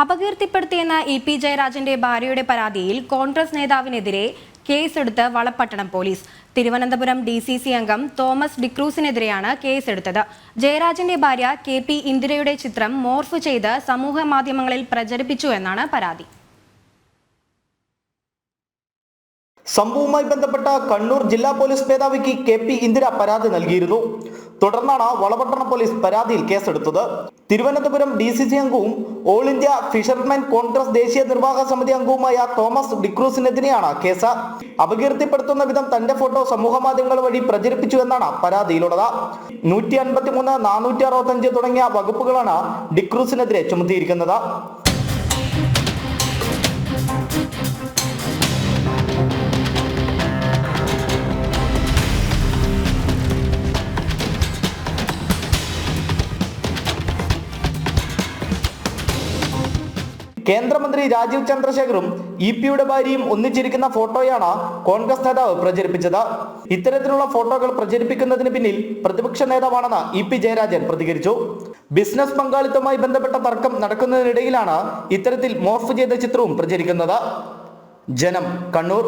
അപകീർത്തിപ്പെടുത്തിയെന്ന E P ജയരാജന്റെ ഭാര്യയുടെ പരാതിയിൽ കോൺഗ്രസ് നേതാവിനെതിരെ കേസെടുത്ത് Valapattanam police. Thiruvananthapuram D C C അംഗം തോമസ് ഡിക്രൂസിനെതിരെയാണ് കേസെടുത്തത്. ജയരാജന്റെ ഭാര്യ കെ പി ഇന്ദിരയുടെ ചിത്രം മോർഫ് ചെയ്ത് സമൂഹ മാധ്യമങ്ങളിൽ പ്രചരിപ്പിച്ചു എന്നാണ് പരാതി. സംഭവവുമായി ബന്ധപ്പെട്ട കണ്ണൂർ ജില്ലാ പോലീസ് മേധാവിക്ക് കെ പി ഇന്ദിര പരാതി നൽകിയിരുന്നു. തുടർന്നാണ് വളപട്ടണം പോലീസ് പരാതിയിൽ കേസെടുത്തത്. തിരുവനന്തപുരം ഡി സി സി അംഗവും ഓൾ ഇന്ത്യ ഫിഷർമാൻ കോൺഗ്രസ് ദേശീയ നിർവാഹക സമിതി അംഗവുമായ തോമസ് ഡിക്രൂസിനെതിരെയാണ് കേസ്. അപകീർത്തിപ്പെടുത്തുന്ന വിധം തന്റെ ഫോട്ടോ സമൂഹ മാധ്യമങ്ങൾ വഴി പ്രചരിപ്പിച്ചു എന്നാണ് പരാതിയിലുള്ളത്. നൂറ്റി അൻപത്തി മൂന്ന് നാനൂറ്റി അറുപത്തി അഞ്ച് തുടങ്ങിയ വകുപ്പുകളാണ് ഡിക്രൂസിനെതിരെ ചുമത്തിയിരിക്കുന്നത്. കേന്ദ്രമന്ത്രി രാജീവ് ചന്ദ്രശേഖറും ഇ പിയുടെ ഭാര്യയും ഒന്നിച്ചിരിക്കുന്ന ഫോട്ടോയാണ് കോൺഗ്രസ് നേതാവ് പ്രചരിപ്പിച്ചത്. ഇത്തരത്തിലുള്ള ഫോട്ടോകൾ പ്രചരിപ്പിക്കുന്നതിന് പിന്നിൽ പ്രതിപക്ഷ നേതാവാണെന്ന് ഇ പി ജയരാജൻ പ്രതികരിച്ചു. ബിസിനസ് പങ്കാളിത്തവുമായി ബന്ധപ്പെട്ട തർക്കം നടക്കുന്നതിനിടയിലാണ് ഇത്തരത്തിൽ മോർഫ് ചെയ്ത ചിത്രവും പ്രചരിക്കുന്നത്. ജനം കണ്ണൂർ